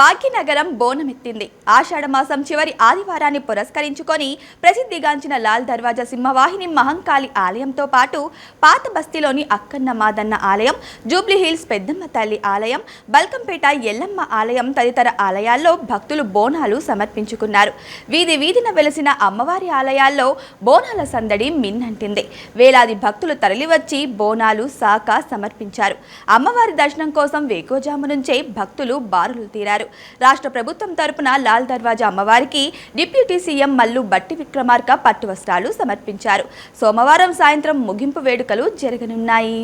భాగ్యనగరం బోనమెత్తింది. ఆషాఢమాసం చివరి ఆదివారాన్ని పురస్కరించుకొని ప్రసిద్ధిగాంచిన లాల్ దర్వాజా సింహవాహిని మహంకాళి ఆలయంతో పాటు పాత బస్తీలోని అక్కన్న మాదన్న ఆలయం జూబ్లీహిల్స్ పెద్దమ్మ తల్లి ఆలయం బల్కంపేట ఎల్లమ్మ ఆలయం తదితర ఆలయాల్లో భక్తులు బోనాలు సమర్పించుకున్నారు. వీధి వీధిన వెలసిన అమ్మవారి ఆలయాల్లో బోనాల సందడి మిన్నంటింది. వేలాది భక్తులు తరలివచ్చి బోనాలు సాక సమర్పించారు. అమ్మవారి దర్శనం కోసం వేకోజాము నుంచే భక్తులు బారులు తీరారు. రాష్ట్ర ప్రభుత్వం తరపున లాల్ దర్వాజా అమ్మవారికి డిప్యూటీ సీఎం మల్లు బట్టి విక్రమార్క పట్టు వస్త్రాలు సమర్పించారు. సోమవారం సాయంత్రం ముగింపు వేడుకలు జరగనున్నాయి.